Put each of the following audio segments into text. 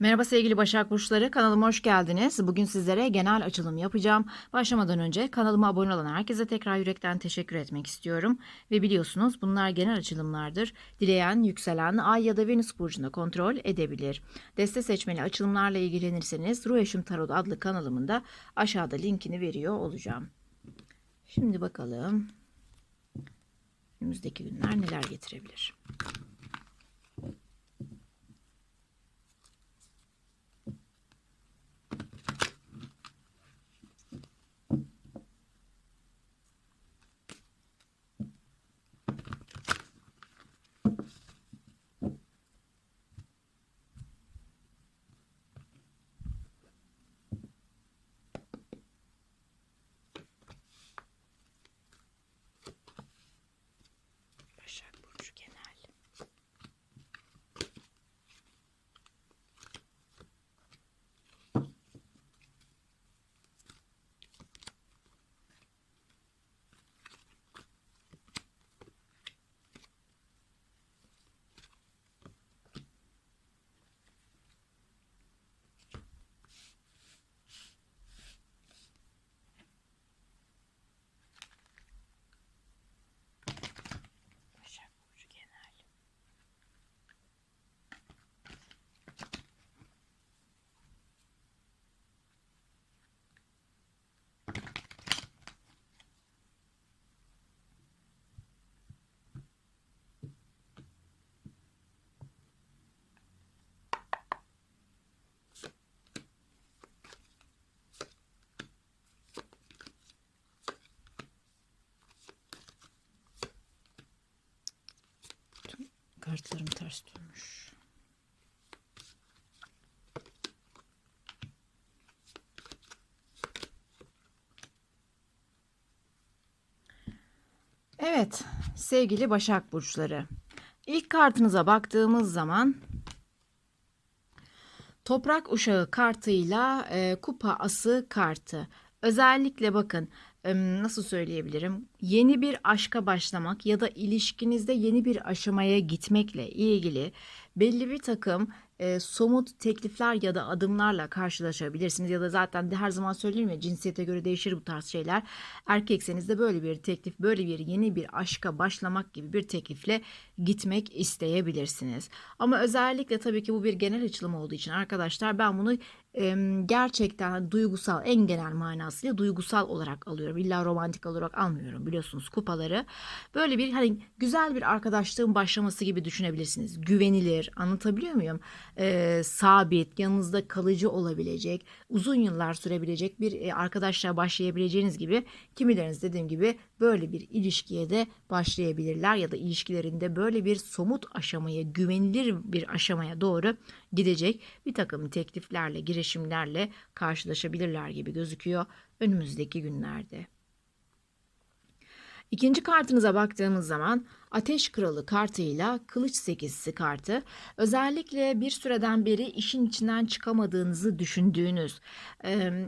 Merhaba sevgili Başak Burçları, kanalıma hoş geldiniz. Bugün sizlere genel açılım yapacağım. Başlamadan önce kanalıma abone olan herkese tekrar yürekten teşekkür etmek istiyorum. Ve biliyorsunuz bunlar genel açılımlardır. Dileyen, yükselen, ay ya da Venüs burcunda kontrol edebilir. Deste seçmeli açılımlarla ilgilenirseniz Ruh Eşim Tarot adlı kanalımında aşağıda linkini veriyor olacağım. Şimdi bakalım önümüzdeki günler neler getirebilir. Başak Burcu genel. Başak Burcu genel. Kartlarım ters dönmüş. Evet, sevgili Başak Burçları. İlk kartınıza baktığımız zaman Toprak Uşağı kartıyla e, Kupa Ası kartı. Özellikle bakın nasıl söyleyebilirim? Yeni bir aşka başlamak ya da ilişkinizde yeni bir aşamaya gitmekle ilgili belli bir takım e, somut teklifler ya da adımlarla karşılaşabilirsiniz. Ya da zaten her zaman söylerim ya cinsiyete göre değişir bu tarz şeyler. Erkekseniz de böyle bir teklif, böyle bir yeni bir aşka başlamak gibi bir teklifle gitmek isteyebilirsiniz. Ama özellikle tabii ki bu bir genel açılım olduğu için arkadaşlar ben bunu gerçekten duygusal en genel manasıyla duygusal olarak alıyorum. İlla romantik olarak almıyorum biliyorsunuz kupaları. Böyle bir hani güzel bir arkadaşlığın başlaması gibi düşünebilirsiniz. Güvenilir anlatabiliyor muyum? Ee, sabit yanınızda kalıcı olabilecek uzun yıllar sürebilecek bir e, arkadaşla başlayabileceğiniz gibi kimileriniz dediğim gibi böyle bir ilişkiye de başlayabilirler ya da ilişkilerinde böyle bir somut aşamaya güvenilir bir aşamaya doğru gidecek bir takım tekliflerle girişimlerle karşılaşabilirler gibi gözüküyor önümüzdeki günlerde. İkinci kartınıza baktığımız zaman Ateş Kralı kartıyla Kılıç Sekizisi kartı özellikle bir süreden beri işin içinden çıkamadığınızı düşündüğünüz,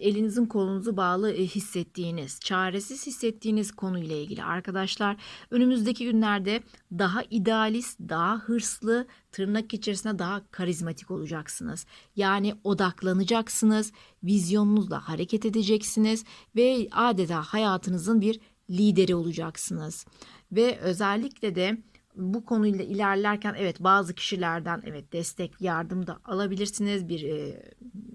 elinizin kolunuzu bağlı hissettiğiniz, çaresiz hissettiğiniz konuyla ilgili arkadaşlar önümüzdeki günlerde daha idealist, daha hırslı, tırnak içerisinde daha karizmatik olacaksınız. Yani odaklanacaksınız, vizyonunuzla hareket edeceksiniz ve adeta hayatınızın bir lideri olacaksınız. Ve özellikle de bu konuyla ilerlerken evet bazı kişilerden evet destek yardım da alabilirsiniz. Bir e,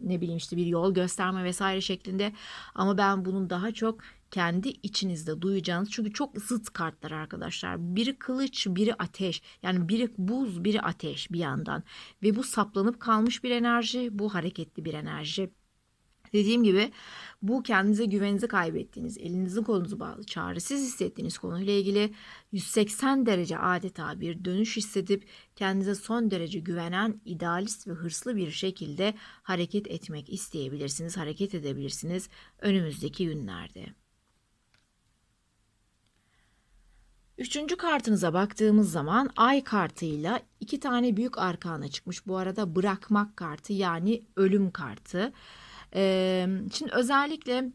ne bileyim işte bir yol gösterme vesaire şeklinde. Ama ben bunun daha çok kendi içinizde duyacağınız çünkü çok zıt kartlar arkadaşlar. Biri kılıç biri ateş. Yani biri buz biri ateş bir yandan. Ve bu saplanıp kalmış bir enerji bu hareketli bir enerji Dediğim gibi bu kendinize güveninizi kaybettiğiniz, elinizin kolunuzu bağlı, çaresiz hissettiğiniz konuyla ilgili 180 derece adeta bir dönüş hissedip kendinize son derece güvenen, idealist ve hırslı bir şekilde hareket etmek isteyebilirsiniz, hareket edebilirsiniz önümüzdeki günlerde. Üçüncü kartınıza baktığımız zaman ay kartıyla iki tane büyük arkana çıkmış. Bu arada bırakmak kartı yani ölüm kartı. Ee, şimdi özellikle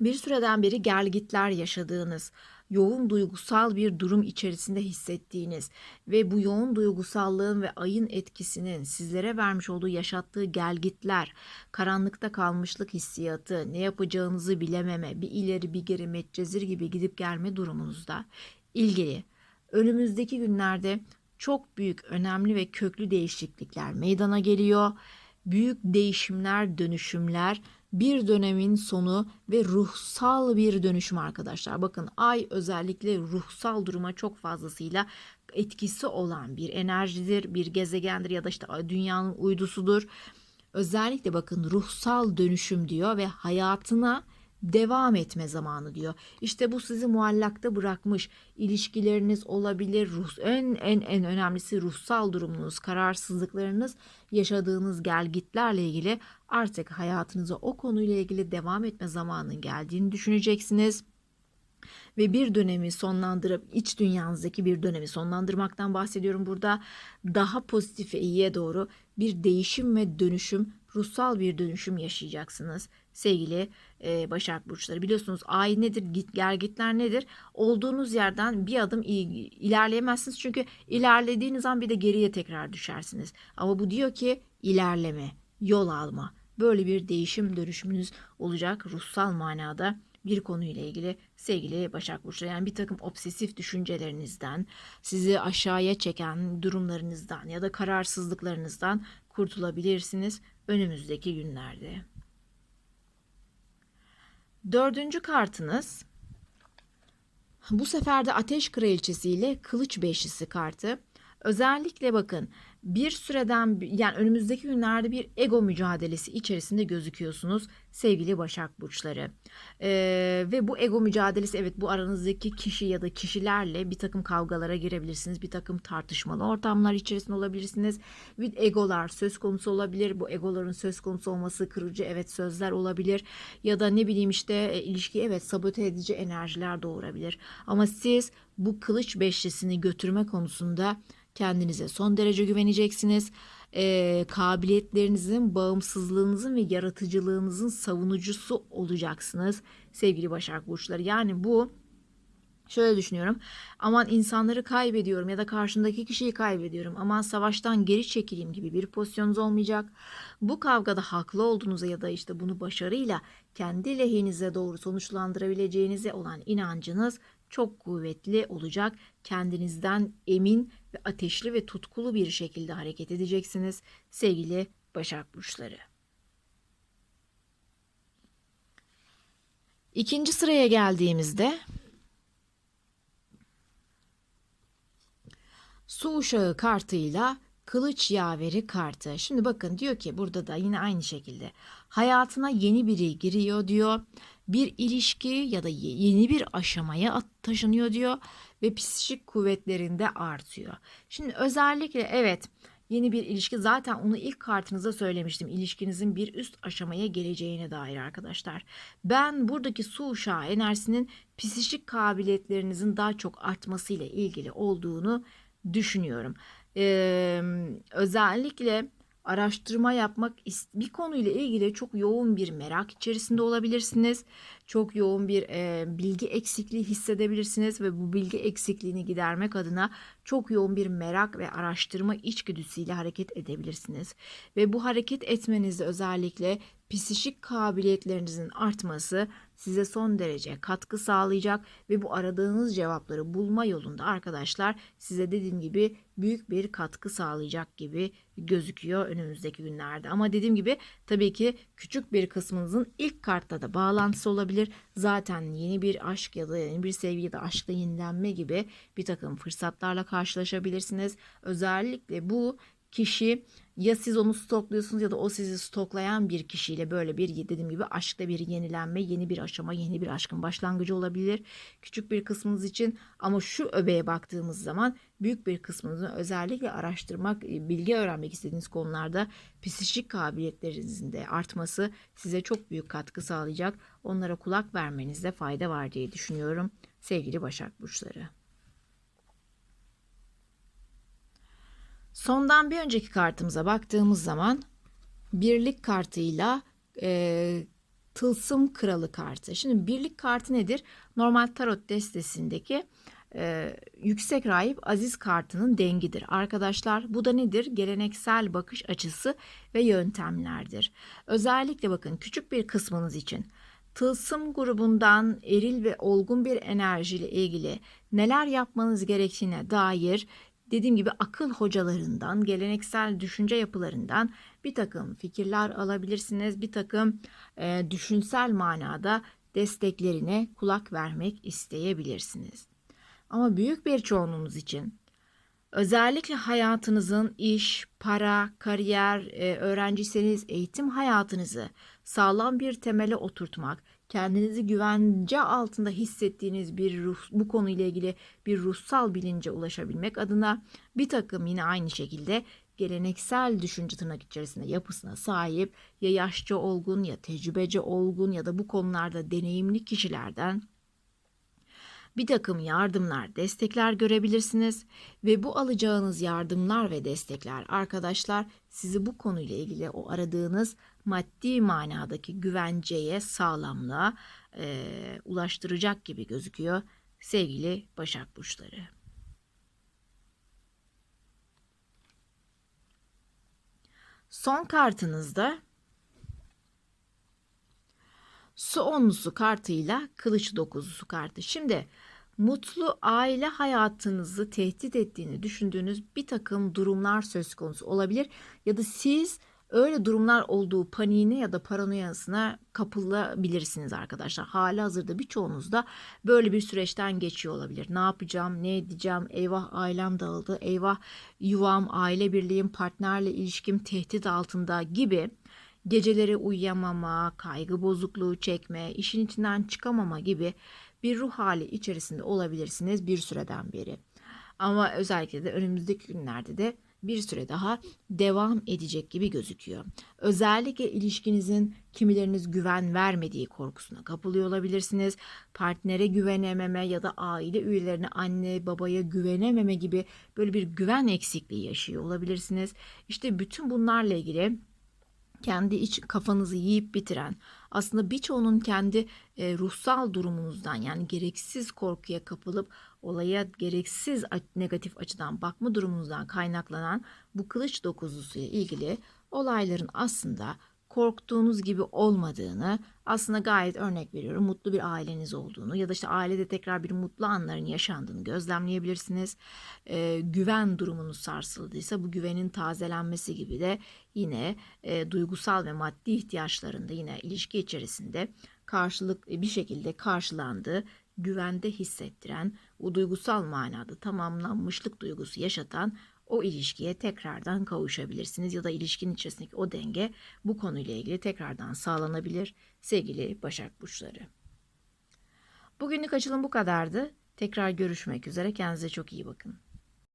bir süreden beri gelgitler yaşadığınız, yoğun duygusal bir durum içerisinde hissettiğiniz ve bu yoğun duygusallığın ve ayın etkisinin sizlere vermiş olduğu yaşattığı gelgitler, karanlıkta kalmışlık hissiyatı, ne yapacağınızı bilememe, bir ileri bir geri metcezir gibi gidip gelme durumunuzda ilgili önümüzdeki günlerde çok büyük, önemli ve köklü değişiklikler meydana geliyor. Büyük değişimler, dönüşümler, bir dönemin sonu ve ruhsal bir dönüşüm arkadaşlar. Bakın ay özellikle ruhsal duruma çok fazlasıyla etkisi olan bir enerjidir, bir gezegendir ya da işte dünyanın uydusudur. Özellikle bakın ruhsal dönüşüm diyor ve hayatına devam etme zamanı diyor. İşte bu sizi muallakta bırakmış ilişkileriniz olabilir. Ruh, en en en önemlisi ruhsal durumunuz, kararsızlıklarınız, yaşadığınız gelgitlerle ilgili artık hayatınıza o konuyla ilgili devam etme zamanının geldiğini düşüneceksiniz ve bir dönemi sonlandırıp iç dünyanızdaki bir dönemi sonlandırmaktan bahsediyorum burada. Daha pozitif iyiye doğru bir değişim ve dönüşüm, ruhsal bir dönüşüm yaşayacaksınız sevgili e, Başak Burçları. Biliyorsunuz ay nedir, git, gergitler nedir? Olduğunuz yerden bir adım ilerleyemezsiniz. Çünkü ilerlediğiniz an bir de geriye tekrar düşersiniz. Ama bu diyor ki ilerleme, yol alma. Böyle bir değişim dönüşümünüz olacak ruhsal manada bir konuyla ilgili sevgili Başak Burçları yani bir takım obsesif düşüncelerinizden, sizi aşağıya çeken durumlarınızdan ya da kararsızlıklarınızdan kurtulabilirsiniz önümüzdeki günlerde. Dördüncü kartınız bu sefer de Ateş Kraliçesi ile Kılıç Beşlisi kartı. Özellikle bakın bir süreden yani önümüzdeki günlerde bir ego mücadelesi içerisinde gözüküyorsunuz sevgili Başak Burçları. Ee, ve bu ego mücadelesi evet bu aranızdaki kişi ya da kişilerle bir takım kavgalara girebilirsiniz. Bir takım tartışmalı ortamlar içerisinde olabilirsiniz. Bir egolar söz konusu olabilir. Bu egoların söz konusu olması kırıcı evet sözler olabilir. Ya da ne bileyim işte e, ilişki evet sabote edici enerjiler doğurabilir. Ama siz bu kılıç beşlisini götürme konusunda Kendinize son derece güveneceksiniz. E, kabiliyetlerinizin, bağımsızlığınızın ve yaratıcılığınızın savunucusu olacaksınız sevgili Başak Burçları. Yani bu Şöyle düşünüyorum. Aman insanları kaybediyorum ya da karşındaki kişiyi kaybediyorum. Aman savaştan geri çekileyim gibi bir pozisyonunuz olmayacak. Bu kavgada haklı olduğunuza ya da işte bunu başarıyla kendi lehinize doğru sonuçlandırabileceğinize olan inancınız çok kuvvetli olacak. Kendinizden emin ve ateşli ve tutkulu bir şekilde hareket edeceksiniz sevgili Başak Burçları. İkinci sıraya geldiğimizde su uşağı kartıyla kılıç yaveri kartı. Şimdi bakın diyor ki burada da yine aynı şekilde hayatına yeni biri giriyor diyor bir ilişki ya da yeni bir aşamaya taşınıyor diyor ve psikik kuvvetlerinde artıyor. Şimdi özellikle evet yeni bir ilişki zaten onu ilk kartınıza söylemiştim. İlişkinizin bir üst aşamaya geleceğine dair arkadaşlar. Ben buradaki su uşağı enerjisinin psikik kabiliyetlerinizin daha çok artmasıyla ilgili olduğunu düşünüyorum. Ee, özellikle araştırma yapmak bir konuyla ilgili çok yoğun bir merak içerisinde olabilirsiniz. Çok yoğun bir e, bilgi eksikliği hissedebilirsiniz ve bu bilgi eksikliğini gidermek adına çok yoğun bir merak ve araştırma içgüdüsüyle hareket edebilirsiniz. Ve bu hareket etmenizde özellikle psikik kabiliyetlerinizin artması size son derece katkı sağlayacak ve bu aradığınız cevapları bulma yolunda arkadaşlar size dediğim gibi büyük bir katkı sağlayacak gibi gözüküyor önümüzdeki günlerde. Ama dediğim gibi tabii ki küçük bir kısmınızın ilk kartta da bağlantısı olabilir. Zaten yeni bir aşk ya da yeni bir sevgi ya da aşkla yenilenme gibi bir takım fırsatlarla karşılaşabilirsiniz. Özellikle bu kişi ya siz onu stokluyorsunuz ya da o sizi stoklayan bir kişiyle böyle bir dediğim gibi aşkta bir yenilenme, yeni bir aşama, yeni bir aşkın başlangıcı olabilir. Küçük bir kısmınız için ama şu öbeğe baktığımız zaman büyük bir kısmınızın özellikle araştırmak, e, bilgi öğrenmek istediğiniz konularda psikik kabiliyetlerinizin de artması size çok büyük katkı sağlayacak. Onlara kulak vermenizde fayda var diye düşünüyorum sevgili Başak Burçları. Sondan bir önceki kartımıza baktığımız zaman birlik kartıyla e, Tılsım Kralı kartı. Şimdi birlik kartı nedir? Normal tarot destesindeki e, yüksek rahip aziz kartının dengidir. Arkadaşlar bu da nedir? Geleneksel bakış açısı ve yöntemlerdir. Özellikle bakın küçük bir kısmınız için tılsım grubundan eril ve olgun bir enerjiyle ilgili neler yapmanız gerektiğine dair dediğim gibi akıl hocalarından, geleneksel düşünce yapılarından bir takım fikirler alabilirsiniz. Bir takım e, düşünsel manada desteklerine kulak vermek isteyebilirsiniz. Ama büyük bir çoğunluğunuz için özellikle hayatınızın iş, para, kariyer, e, öğrenciyseniz eğitim hayatınızı sağlam bir temele oturtmak, kendinizi güvence altında hissettiğiniz bir ruh, bu konuyla ilgili bir ruhsal bilince ulaşabilmek adına bir takım yine aynı şekilde geleneksel düşünce tırnak içerisinde yapısına sahip ya yaşça olgun ya tecrübeci olgun ya da bu konularda deneyimli kişilerden bir takım yardımlar, destekler görebilirsiniz. Ve bu alacağınız yardımlar ve destekler arkadaşlar sizi bu konuyla ilgili o aradığınız maddi manadaki güvenceye, sağlamlığa e, ulaştıracak gibi gözüküyor sevgili Başak Burçları. Son kartınızda su onlusu kartıyla kılıç dokuzusu kartı. Şimdi mutlu aile hayatınızı tehdit ettiğini düşündüğünüz bir takım durumlar söz konusu olabilir ya da siz öyle durumlar olduğu paniğine ya da paranoyasına kapılabilirsiniz arkadaşlar. Hali hazırda birçoğunuz da böyle bir süreçten geçiyor olabilir. Ne yapacağım, ne edeceğim, eyvah ailem dağıldı, eyvah yuvam, aile birliğim, partnerle ilişkim tehdit altında gibi geceleri uyuyamama, kaygı bozukluğu çekme, işin içinden çıkamama gibi bir ruh hali içerisinde olabilirsiniz bir süreden beri. Ama özellikle de önümüzdeki günlerde de bir süre daha devam edecek gibi gözüküyor. Özellikle ilişkinizin kimileriniz güven vermediği korkusuna kapılıyor olabilirsiniz. Partnere güvenememe ya da aile üyelerine anne babaya güvenememe gibi böyle bir güven eksikliği yaşıyor olabilirsiniz. İşte bütün bunlarla ilgili kendi iç kafanızı yiyip bitiren aslında birçoğunun kendi e, ruhsal durumunuzdan yani gereksiz korkuya kapılıp olaya gereksiz negatif açıdan bakma durumunuzdan kaynaklanan bu kılıç dokuzusuyla ilgili olayların aslında korktuğunuz gibi olmadığını aslında gayet örnek veriyorum mutlu bir aileniz olduğunu ya da işte ailede tekrar bir mutlu anların yaşandığını gözlemleyebilirsiniz. Ee, güven durumunuz sarsıldıysa bu güvenin tazelenmesi gibi de yine e, duygusal ve maddi ihtiyaçlarında yine ilişki içerisinde karşılık bir şekilde karşılandığı güvende hissettiren, o duygusal manada tamamlanmışlık duygusu yaşatan o ilişkiye tekrardan kavuşabilirsiniz ya da ilişkinin içerisindeki o denge bu konuyla ilgili tekrardan sağlanabilir sevgili Başak Burçları. Bugünlük açılım bu kadardı. Tekrar görüşmek üzere. Kendinize çok iyi bakın.